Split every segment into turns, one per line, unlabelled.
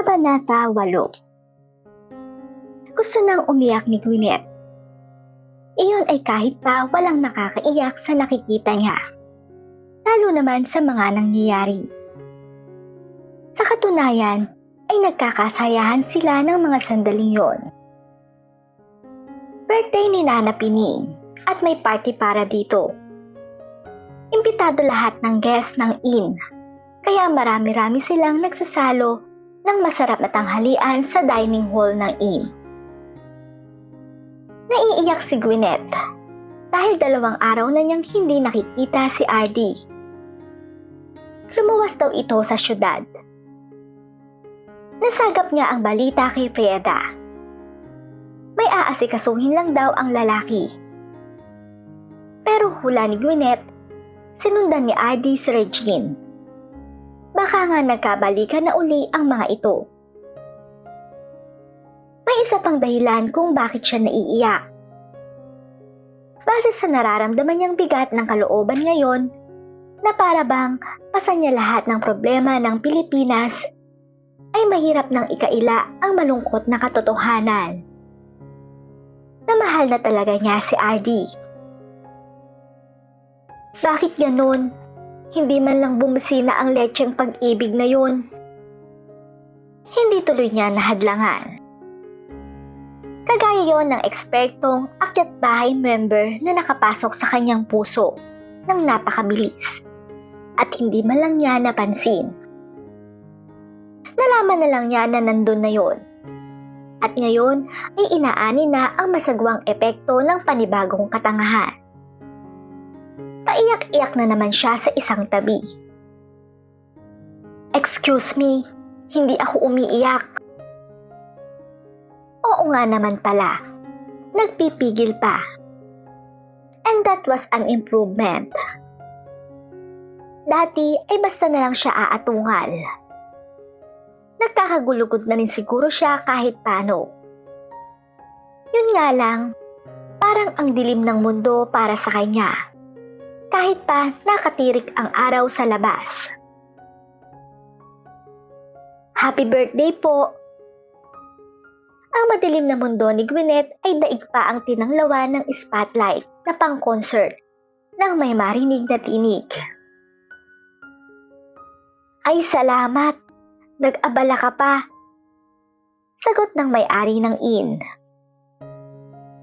Kabanata 8 Gusto nang umiyak ni Gwyneth. Iyon ay kahit pa walang nakakaiyak sa nakikita niya. Lalo naman sa mga nangyayari. Sa katunayan, ay nagkakasayahan sila ng mga sandaling yon. Birthday ni Nana Pining at may party para dito. Imbitado lahat ng guests ng inn, kaya marami-rami silang nagsasalo ng masarap na tanghalian sa dining hall ng inn. Naiiyak si Gwyneth dahil dalawang araw na niyang hindi nakikita si RD. Lumuwas daw ito sa syudad. Nasagap niya ang balita kay Prieda. May aasikasuhin lang daw ang lalaki. Pero hula ni Gwyneth, sinundan ni RD si Regine. Baka nga nagkabalikan na uli ang mga ito. May isa pang dahilan kung bakit siya naiiyak. Base sa nararamdaman niyang bigat ng kalooban ngayon, na para bang pasan niya lahat ng problema ng Pilipinas, ay mahirap ng ikaila ang malungkot na katotohanan. Na mahal na talaga niya si RD. Bakit ganun? Hindi man lang bumisina ang lecheng pag-ibig na yun. Hindi tuloy niya nahadlangan. Kagaya yon ng ekspertong akyat bahay member na nakapasok sa kanyang puso ng napakabilis at hindi man lang niya napansin. Nalaman na lang niya na nandun na yon. At ngayon ay inaani na ang masagwang epekto ng panibagong katangahan. Paiyak-iyak na naman siya sa isang tabi. Excuse me, hindi ako umiiyak. Oo nga naman pala. Nagpipigil pa. And that was an improvement. Dati ay basta na lang siya aatungal. Nagkakagulugod na rin siguro siya kahit paano. Yun nga lang, parang ang dilim ng mundo para sa kanya. Kahit pa nakatirik ang araw sa labas. Happy birthday po! Ang madilim na mundo ni Gwyneth ay daig pa ang tinanglawan ng spotlight na pang-concert nang may marinig na tinig. Ay salamat! Nag-abala ka pa. Sagot ng may-ari ng inn.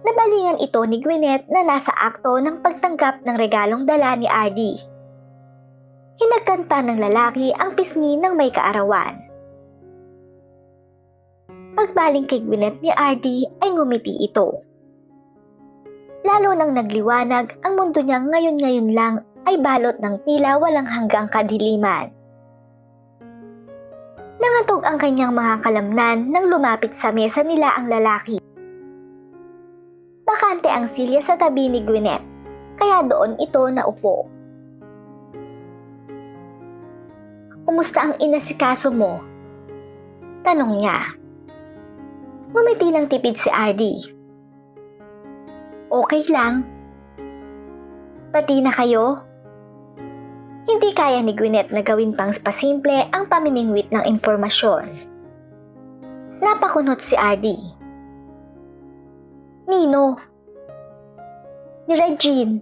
Nabalingan ito ni Gwyneth na nasa akto ng pagtanggap ng regalong dala ni RD. Hinagkan pa ng lalaki ang pisngi ng may kaarawan. Pagbaling kay Gwyneth ni RD ay ngumiti ito. Lalo nang nagliwanag ang mundo niya ngayon-ngayon lang ay balot ng tila walang hanggang kadiliman. Nangatog ang kanyang mga kalamnan nang lumapit sa mesa nila ang lalaki. Ang silya sa tabi ni Gwyneth, kaya doon ito naupo. Kumusta ang inasikaso mo? Tanong niya. Ngumiti ng tipid si RD. Okay lang. Pati na kayo? Hindi kaya ni Gwyneth na gawin pang pasimple ang pamimingwit ng impormasyon. Napakunot si RD. Nino. Ni Regine.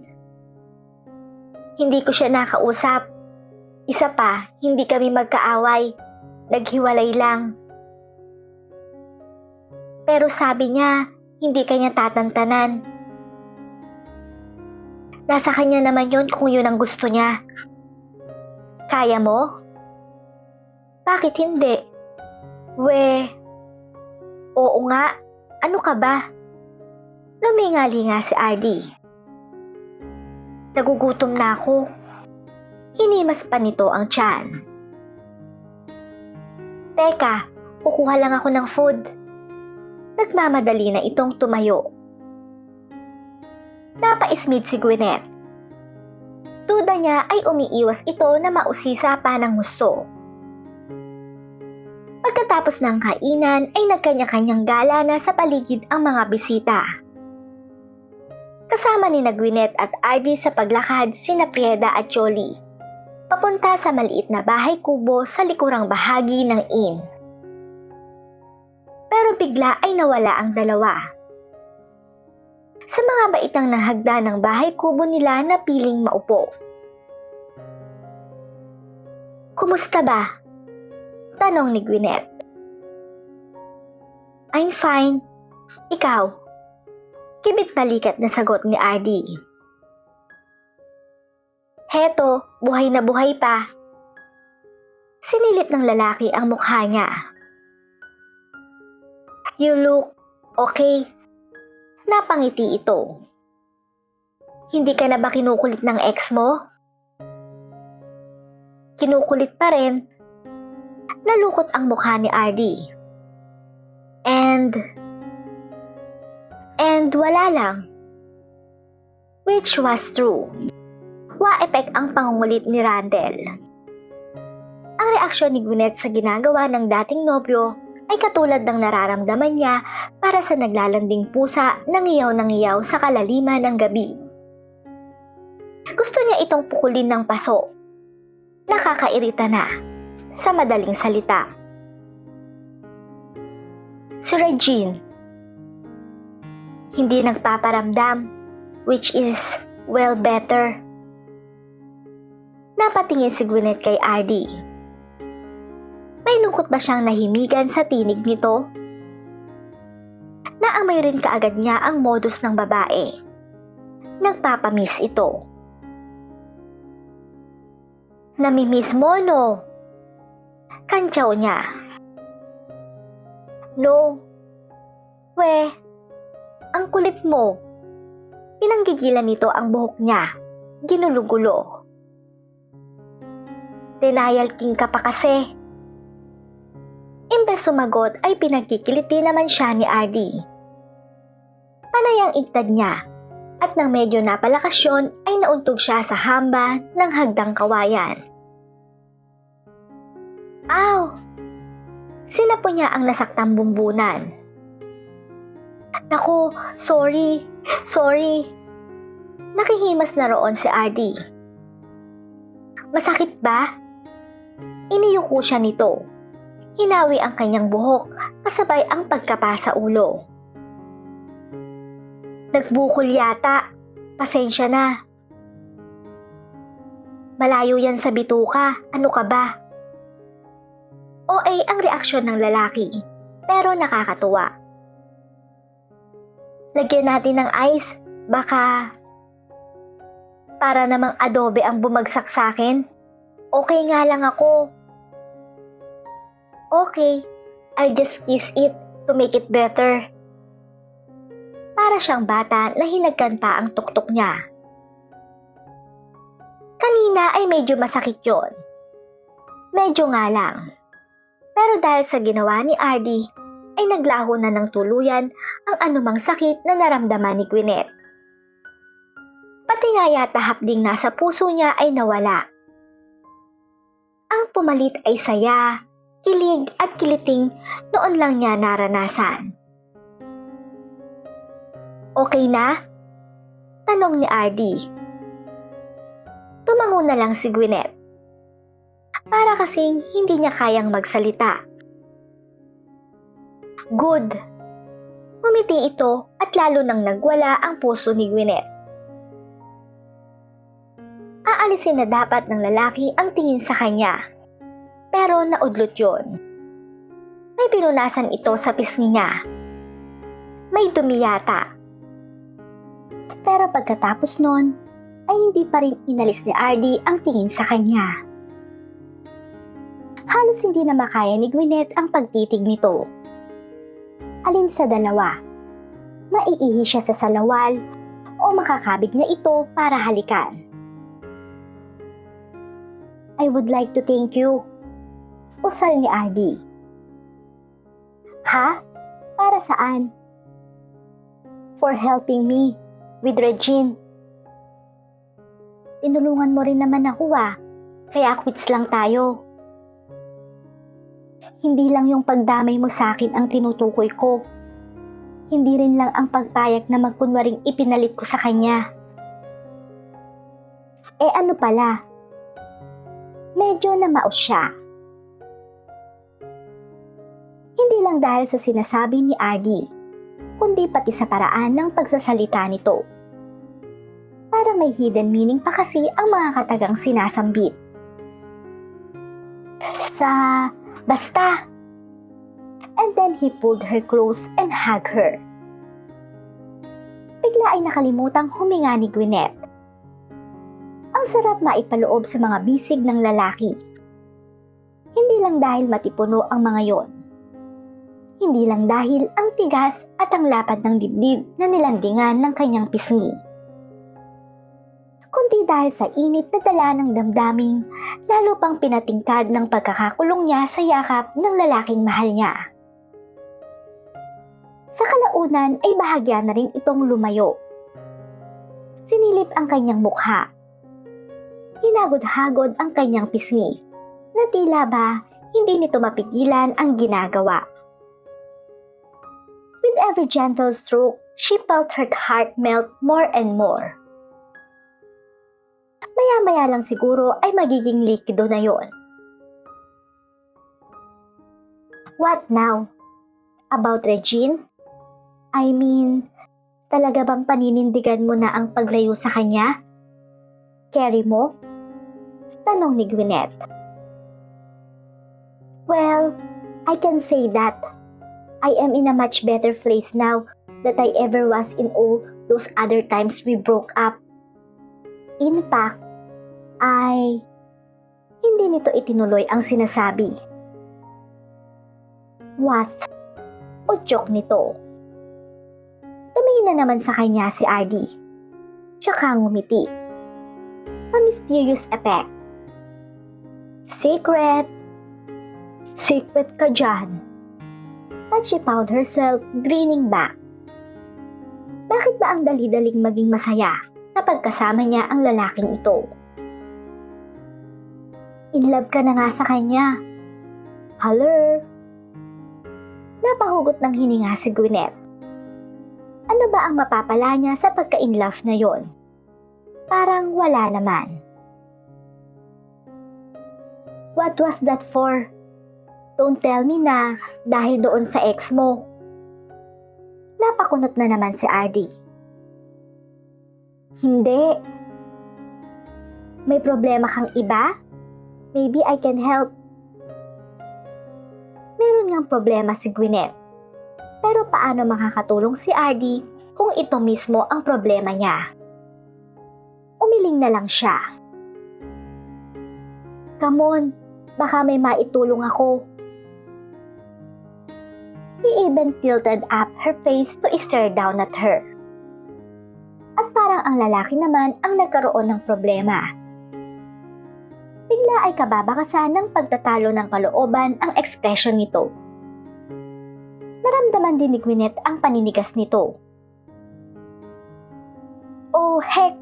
Hindi ko siya nakausap. Isa pa, hindi kami magkaaway. Naghiwalay lang. Pero sabi niya, hindi kanya tatantanan. Nasa kanya naman yun kung yun ang gusto niya. Kaya mo? Bakit hindi? We, oo nga, ano ka ba? Lumingali nga si RD. Nagugutom na ako. Hinimas pa nito ang tiyan. Teka, kukuha lang ako ng food. Nagmamadali na itong tumayo. Napaismid si Gwyneth. Duda niya ay umiiwas ito na mausisa pa ng gusto. Pagkatapos ng kainan ay nagkanya-kanyang gala na sa paligid ang mga bisita. Kasama ni Gwyneth at RD sa paglakad sina Prieda at Jolie. Papunta sa maliit na bahay kubo sa likurang bahagi ng inn. Pero bigla ay nawala ang dalawa. Sa mga baitang nahagda ng bahay kubo nila na piling maupo. Kumusta ba? Tanong ni Gwyneth. I'm fine. Ikaw? Kibit balikat na sagot ni RD. Heto, buhay na buhay pa. Sinilip ng lalaki ang mukha niya. You look okay. Napangiti ito. Hindi ka na ba kinukulit ng ex mo? Kinukulit pa rin. Nalukot ang mukha ni RD. And... And wala lang. Which was true. Wa-epek ang pangungulit ni Randall. Ang reaksyon ni Gwyneth sa ginagawa ng dating nobyo ay katulad ng nararamdaman niya para sa naglalanding pusa na ngiyaw ng ngiyaw sa kalaliman ng gabi. Gusto niya itong pukulin ng paso. Nakakairita na, sa madaling salita. Si Regine, hindi nagpaparamdam, which is well better. Napatingin si Gwyneth kay RD. May lungkot ba siyang nahimigan sa tinig nito? Naamoy rin kaagad niya ang modus ng babae. Nagpapamiss ito. Namimiss mo, no? Kantsaw niya. No. We, ang kulit mo. Pinanggigilan nito ang buhok niya. Ginulugulo. Denial king ka pa kasi. Imbes sumagot ay pinagkikiliti naman siya ni RD. Panay ang igtad niya at nang medyo napalakas yun ay nauntog siya sa hamba ng hagdang kawayan. Aw! Sinapo niya ang nasaktang bumbunan. Naku, sorry, sorry. Nakihimas na roon si RD. Masakit ba? Iniyuko siya nito. Hinawi ang kanyang buhok kasabay ang pagkapa sa ulo. Nagbukol yata. Pasensya na. Malayo yan sa bituka. Ano ka ba? OA ang reaksyon ng lalaki, pero nakakatuwa. Lagyan natin ng ice, baka... Para namang adobe ang bumagsak sa akin. Okay nga lang ako. Okay, I'll just kiss it to make it better. Para siyang bata na hinagkan pa ang tuktok niya. Kanina ay medyo masakit yon. Medyo nga lang. Pero dahil sa ginawa ni RD, ay naglaho na ng tuluyan ang anumang sakit na naramdaman ni Gwyneth. Pati nga yata hapding nasa puso niya ay nawala. Ang pumalit ay saya, kilig at kiliting noon lang niya naranasan. Okay na? Tanong ni RD. Tumango na lang si Gwyneth. Para kasing hindi niya kayang magsalita. Good. Umiti ito at lalo nang nagwala ang puso ni Gwyneth. Aalisin na dapat ng lalaki ang tingin sa kanya. Pero naudlot yon. May pinunasan ito sa pisngi niya. May dumi yata. Pero pagkatapos nun, ay hindi pa rin inalis ni RD ang tingin sa kanya. Halos hindi na makaya ni Gwyneth ang pagtitig nito. Alin sa dalawa? Maiihi siya sa salawal o makakabig na ito para halikan? I would like to thank you. Usal ni RD. Ha? Para saan? For helping me with Regine. Tinulungan mo rin naman ako ah, kaya quits lang tayo. Hindi lang yung pagdamay mo sa akin ang tinutukoy ko. Hindi rin lang ang pagpayag na magkunwaring ipinalit ko sa kanya. Eh ano pala? Medyo namaos siya. Hindi lang dahil sa sinasabi ni Ardy, kundi pati sa paraan ng pagsasalita nito. Parang may hidden meaning pa kasi ang mga katagang sinasambit. Sa basta. And then he pulled her close and hugged her. Bigla ay nakalimutang huminga ni Gwyneth. Ang sarap maipaloob sa mga bisig ng lalaki. Hindi lang dahil matipuno ang mga yon. Hindi lang dahil ang tigas at ang lapad ng dibdib na nilandingan ng kanyang pisngi. Kundi dahil sa init na dala ng damdaming lalo pang pinatingkad ng pagkakakulong niya sa yakap ng lalaking mahal niya. Sa kalaunan ay bahagya na rin itong lumayo. Sinilip ang kanyang mukha. Hinagod-hagod ang kanyang pisngi na tila ba hindi nito mapigilan ang ginagawa. With every gentle stroke, she felt her heart melt more and more. Maya-maya lang siguro ay magiging likido na yon. What now? About Regine? I mean, talaga bang paninindigan mo na ang paglayo sa kanya? Carry mo? Tanong ni Gwyneth. Well, I can say that I am in a much better place now that I ever was in all those other times we broke up. In fact, I... Hindi nito itinuloy ang sinasabi. What? Udyok nito. Tumingin na naman sa kanya si Ardy. Tsaka ngumiti. A mysterious effect. Secret. Secret ka dyan. At she found herself grinning back. Bakit ba ang dali-daling maging masaya kapag kasama niya ang lalaking ito? In love ka na nga sa kanya. Hello? Napahugot ng hininga si Gwyneth. Ano ba ang mapapala niya sa pagka-in-love na yon? Parang wala naman. What was that for? Don't tell me na dahil doon sa ex mo. Napakunot na naman si Ardy. Hindi. May problema kang iba? Maybe I can help. Meron ngang problema si Gwyneth. Pero paano makakatulong si Ardy kung ito mismo ang problema niya? Umiling na lang siya. Come on, baka may maitulong ako. He even tilted up her face to stare down at her. Ang lalaki naman ang nagkaroon ng problema. Bigla ay kababakasan ng pagtatalo ng kalooban ang ekspresyon nito. Naramdaman din ni Gwyneth ang paninigas nito. Oh heck!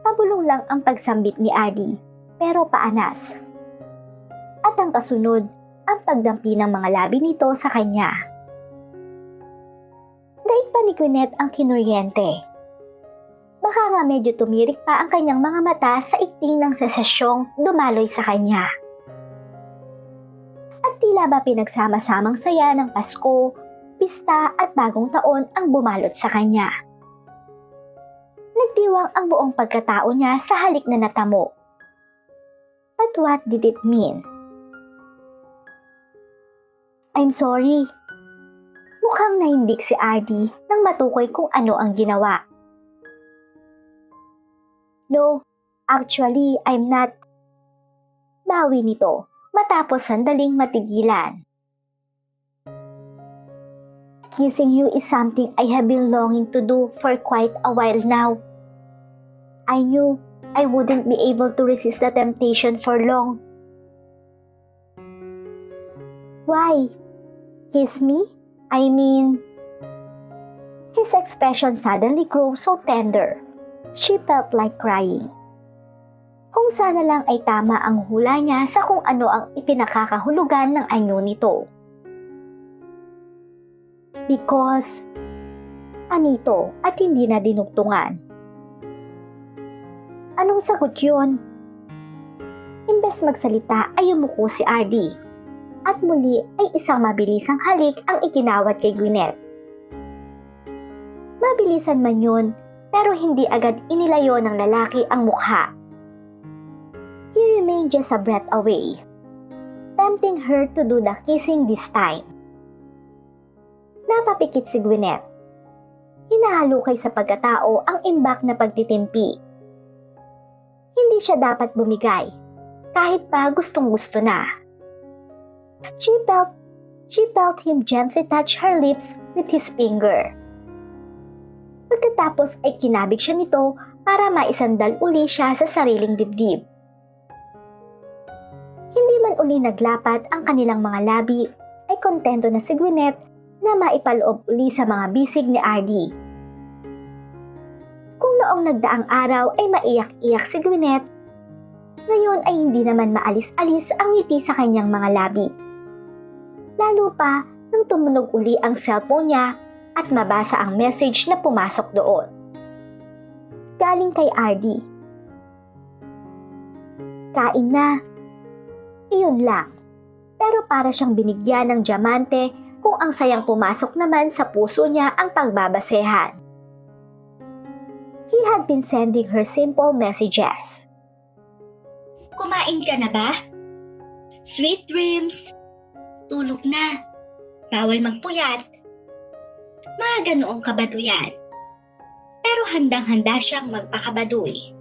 Pabulong lang ang pagsambit ni Adi, pero paanas. At ang kasunod, ang pagdampi ng mga labi nito sa kanya. Daig pa ni Gwyneth ang kinuryente. Baka nga medyo tumirik pa ang kanyang mga mata sa ikting ng sesasyong dumaloy sa kanya. At tila ba pinagsama-samang saya ng Pasko, pista at bagong taon ang bumalot sa kanya. Nagdiwang ang buong pagkatao niya sa halik na natamo. But what did it mean? I'm sorry. Mukhang nahindik si Ardy nang matukoy kung ano ang ginawa. No, actually, I'm not. Bawi nito matapos sandaling matigilan. Kissing you is something I have been longing to do for quite a while now. I knew I wouldn't be able to resist the temptation for long. Why? Kiss me? I mean... His expression suddenly grew so tender. She felt like crying. Kung sana lang ay tama ang hula niya sa kung ano ang ipinakakahulugan ng anyo nito. Because, anito at hindi na dinugtungan. Anong sagot yun? Imbes magsalita ay umuko si Ardy. at muli ay isang mabilisang halik ang ikinawat kay Gwyneth. Mabilisan man yun, pero hindi agad inilayo ng lalaki ang mukha. He remained just a breath away, tempting her to do the kissing this time. Napapikit si Gwyneth. Hinahalukay sa pagkatao ang imbak na pagtitimpi. Hindi siya dapat bumigay, kahit pa gustong gusto na. She felt, she felt him gently touch her lips with his finger. Pagkatapos ay kinabig siya nito para maisandal uli siya sa sariling dibdib. Hindi man uli naglapat ang kanilang mga labi, ay kontento na si Gwyneth na maipaloob uli sa mga bisig ni Ardy. Kung noong nagdaang araw ay maiyak-iyak si Gwyneth, ngayon ay hindi naman maalis-alis ang ngiti sa kanyang mga labi. Lalo pa nang tumunog uli ang cellphone niya at mabasa ang message na pumasok doon. Galing kay Ardy. Kain na. Iyon lang. Pero para siyang binigyan ng diamante kung ang sayang pumasok naman sa puso niya ang pagbabasehan. He had been sending her simple messages.
Kumain ka na ba? Sweet dreams. Tulog na. Bawal magpuyat. Mga ganoong kabaduyan. Pero handang-handa siyang magpakabaduy.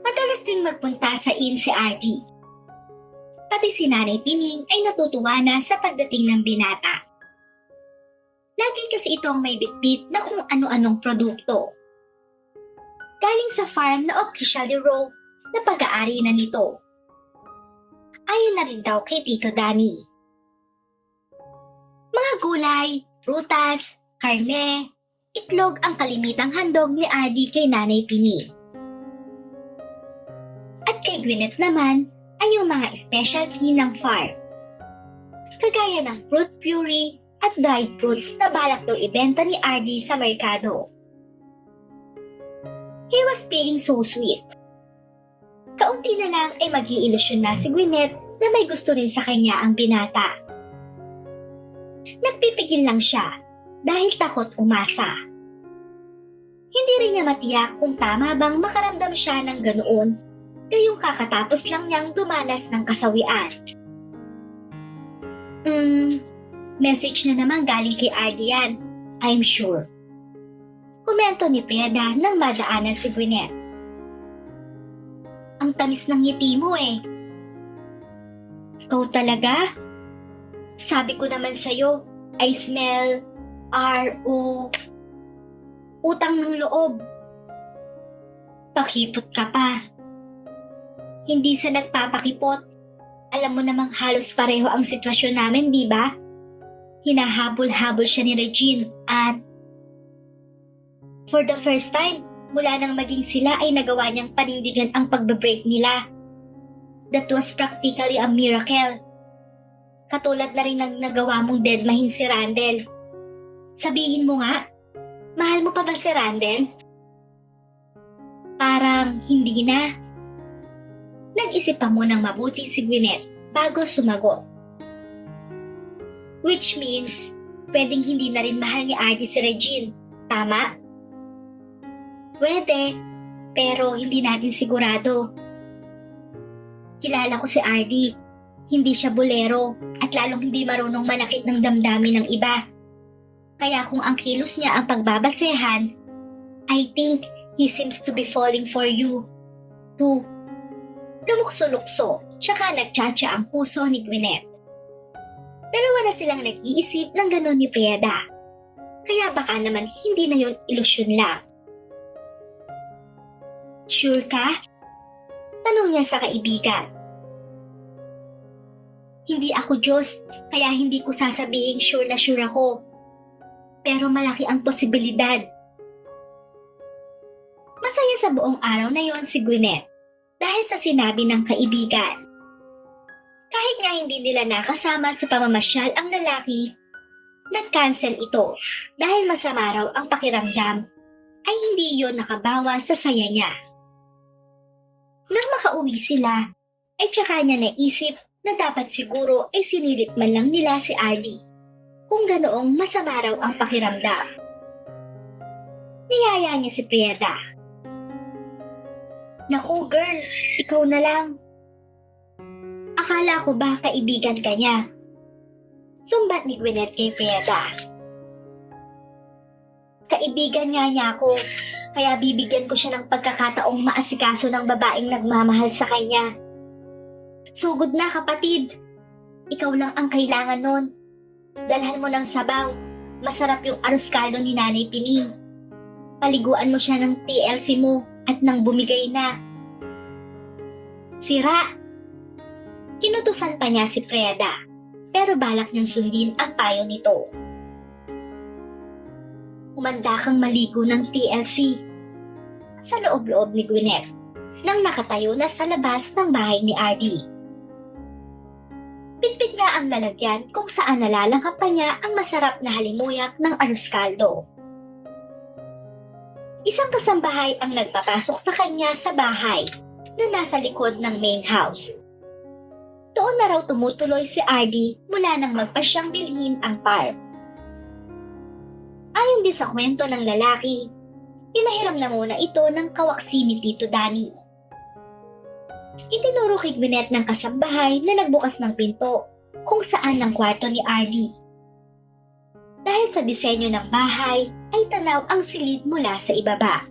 Madalas ding magpunta sa inn si RD. Pati si Nanay Pining ay natutuwa na sa pagdating ng binata. Lagi kasi itong may bitbit na kung ano-anong produkto galing sa farm na officially raw na pag-aari na nito. Ayon na rin daw kay Tito Danny. Mga gulay, prutas, karne, itlog ang kalimitang handog ni Ardy kay Nanay Pini. At kay Gwyneth naman ay yung mga specialty ng farm. Kagaya ng fruit puree at dried fruits na balak daw ibenta ni Ardy sa merkado. He was being so sweet. Kaunti na lang ay mag iilusyon na si Gwyneth na may gusto rin sa kanya ang binata. Nagpipigil lang siya dahil takot umasa. Hindi rin niya matiyak kung tama bang makaramdam siya ng ganoon gayong kakatapos lang niyang dumanas ng kasawian. Hmm, message na naman galing kay Ardian, I'm sure komento ni Preda nang madaanan si Gwyneth. Ang tamis ng ngiti mo eh. Ikaw talaga? Sabi ko naman sa'yo, I smell R.O. Utang ng loob. Pakipot ka pa. Hindi sa nagpapakipot. Alam mo namang halos pareho ang sitwasyon namin, di ba? Hinahabol-habol siya ni Regine at For the first time, mula nang maging sila ay nagawa niyang panindigan ang pagbe-break nila. That was practically a miracle. Katulad na rin ng nagawa mong deadmahin si Randall. Sabihin mo nga, mahal mo pa ba si Randall? Parang hindi na. Nag-isip pa munang mabuti si Gwyneth bago sumagot. Which means, pwedeng hindi na rin mahal ni Artie si Regine. Tama? Pwede, pero hindi natin sigurado. Kilala ko si Ardy. Hindi siya bolero at lalong hindi marunong manakit ng damdamin ng iba. Kaya kung ang kilos niya ang pagbabasehan, I think he seems to be falling for you. Too. Lumukso-lukso, tsaka nagtsatsa ang puso ni Gwyneth. Dalawa na silang nag-iisip ng gano'n ni Priada. Kaya baka naman hindi na yon ilusyon lang. Sure ka? Tanong niya sa kaibigan. Hindi ako Diyos, kaya hindi ko sasabihing sure na sure ako. Pero malaki ang posibilidad. Masaya sa buong araw na yon si Gwyneth dahil sa sinabi ng kaibigan. Kahit nga hindi nila nakasama sa pamamasyal ang lalaki, nag-cancel ito dahil masama raw ang pakiramdam ay hindi yon nakabawa sa saya niya. Nang makauwi sila, ay tsaka niya naisip na dapat siguro ay sinilip man lang nila si Ardy. Kung ganoong masama raw ang pakiramdam. Niyaya niya si Prieda. Naku girl, ikaw na lang. Akala ko ba kaibigan ka niya? Sumbat ni Gwyneth kay Prieda. Kaibigan nga niya ako, kaya bibigyan ko siya ng pagkakataong maasikaso ng babaeng nagmamahal sa kanya. Sugod na kapatid. Ikaw lang ang kailangan nun. Dalhan mo ng sabaw. Masarap yung arroz caldo ni Nanay Pining. Paliguan mo siya ng TLC mo at nang bumigay na. Sira. Kinutusan pa niya si Preda, pero balak niyang sundin ang payo nito. Umanda kang maligo ng TLC. Sa loob-loob ni Gwyneth, nang nakatayo na sa labas ng bahay ni Ardy. Pitpit niya ang lalagyan kung saan nalalanghap pa niya ang masarap na halimuyak ng arroz caldo. Isang kasambahay ang nagpapasok sa kanya sa bahay na nasa likod ng main house. Doon na raw tumutuloy si Ardy mula nang magpasyang bilhin ang farm. Ayon din sa kwento ng lalaki, pinahiram na muna ito ng kawaksi ni Tito Dani. Itinuro kay Gwyneth ng kasambahay na nagbukas ng pinto kung saan ang kwarto ni Ardy. Dahil sa disenyo ng bahay ay tanaw ang silid mula sa ibaba.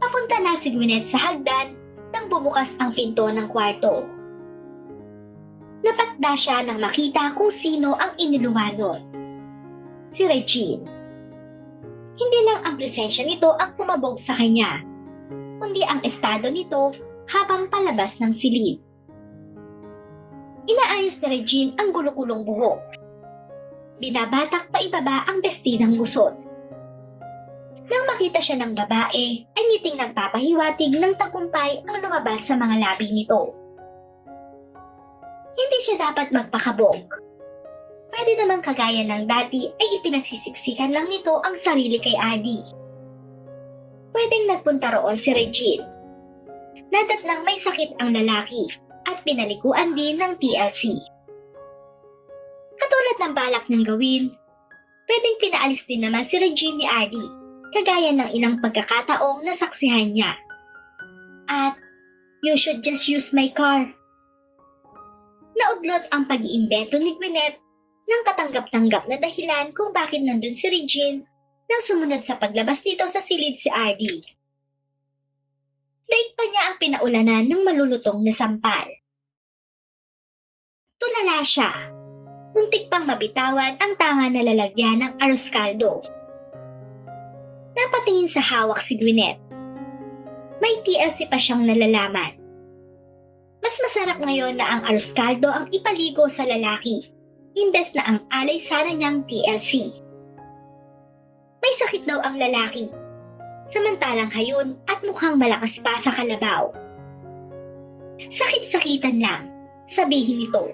Papunta na si Gwyneth sa hagdan nang bumukas ang pinto ng kwarto. Napatda siya nang makita kung sino ang iniluwanod. Si Regine. Hindi lang ang presensya nito ang kumabog sa kanya, kundi ang estado nito habang palabas ng silid. Inaayos ni Regine ang gulukulong buhok. Binabatak pa ibaba ang bestidang gusot. Nang makita siya ng babae, ay ngiting nagpapahiwatig ng tagumpay ang lumabas sa mga labi nito. Hindi siya dapat magpakabog. Pwede naman kagaya ng dati ay ipinagsisiksikan lang nito ang sarili kay Adi. Pwedeng nagpunta roon si Regine. Nadat nang may sakit ang lalaki at pinalikuan din ng TLC. Katulad ng balak niyang gawin, pwedeng pinaalis din naman si Regine ni Ardy, kagaya ng ilang pagkakataong nasaksihan niya. At, you should just use my car. Naudlot ang pag-iimbento ni Gwyneth ng katanggap-tanggap na dahilan kung bakit nandun si Regine nang sumunod sa paglabas nito sa silid si Ardy. Daig pa niya ang pinaulanan ng malulutong na sampal. Tulala siya. Muntik pang mabitawan ang tanga na lalagyan ng arroz caldo. Napatingin sa hawak si Gwyneth. May TLC pa siyang nalalaman. Mas masarap ngayon na ang arroz caldo ang ipaligo sa lalaki, imbes na ang alay sana niyang TLC. May sakit daw ang lalaki. Samantalang hayon at mukhang malakas pa sa kalabaw. Sakit-sakitan lang, sabihin nito.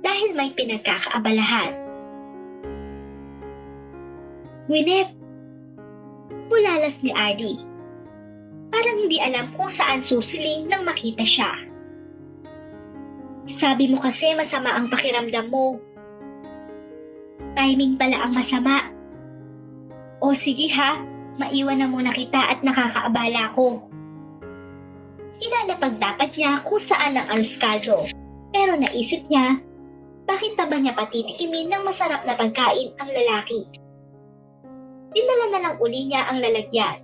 Dahil may pinagkakaabalahan. Gwyneth, bulalas ni Ardy. Parang hindi alam kung saan susiling nang makita siya. Sabi mo kasi masama ang pakiramdam mo. Timing pala ang masama. O sige ha, maiwan na muna kita at nakakaabala ko. Ilalapag dapat niya kung saan ang caldo. Pero naisip niya, bakit pa ba niya patitikimin ng masarap na pagkain ang lalaki? Dinala na lang uli niya ang lalagyan.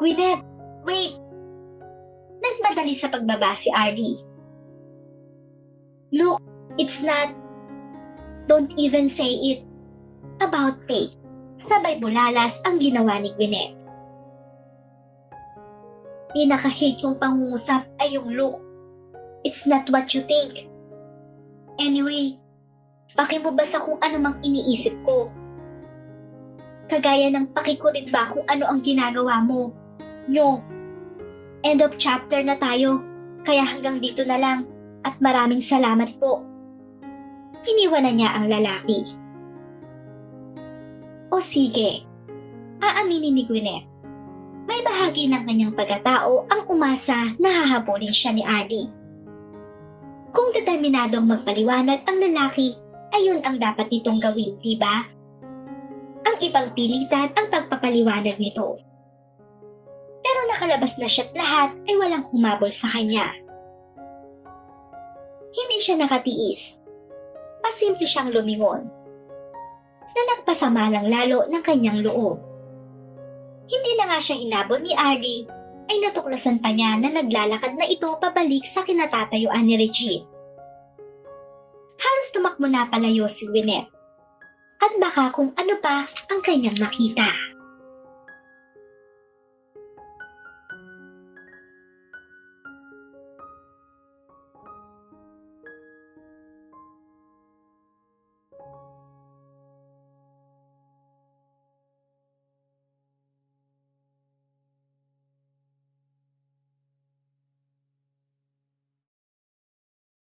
Gwyneth, wait! Nagmadali sa pagbaba si Ardy. Look, it's not... Don't even say it about Paige. Sabay bulalas ang ginawa ni Gwyneth. Pinaka-hate kong pangungusap ay yung look. It's not what you think. Anyway, pakimubasa kung ano mang iniisip ko. Kagaya ng pakikulit ba kung ano ang ginagawa mo. No. End of chapter na tayo, kaya hanggang dito na lang at maraming salamat po. Iniwanan niya ang lalaki. O sige, aaminin ni Gwyneth. May bahagi ng kanyang pagkatao ang umasa na hahabulin siya ni Ardy. Kung determinadong magpaliwanag ang lalaki, ayun ang dapat nitong gawin, di ba? Ang ibang pilitan ang pagpapaliwanag nito. Pero nakalabas na siya't lahat ay walang humabol sa kanya. Hindi siya nakatiis. Pasimple siyang lumingon. Na nagpasama lang lalo ng kanyang loob. Hindi na nga siya hinabol ni Ardy, ay natuklasan pa niya na naglalakad na ito pabalik sa kinatatayuan ni Regine. Halos tumakbo na palayo si Gwyneth. At baka kung ano pa ang kanyang makita.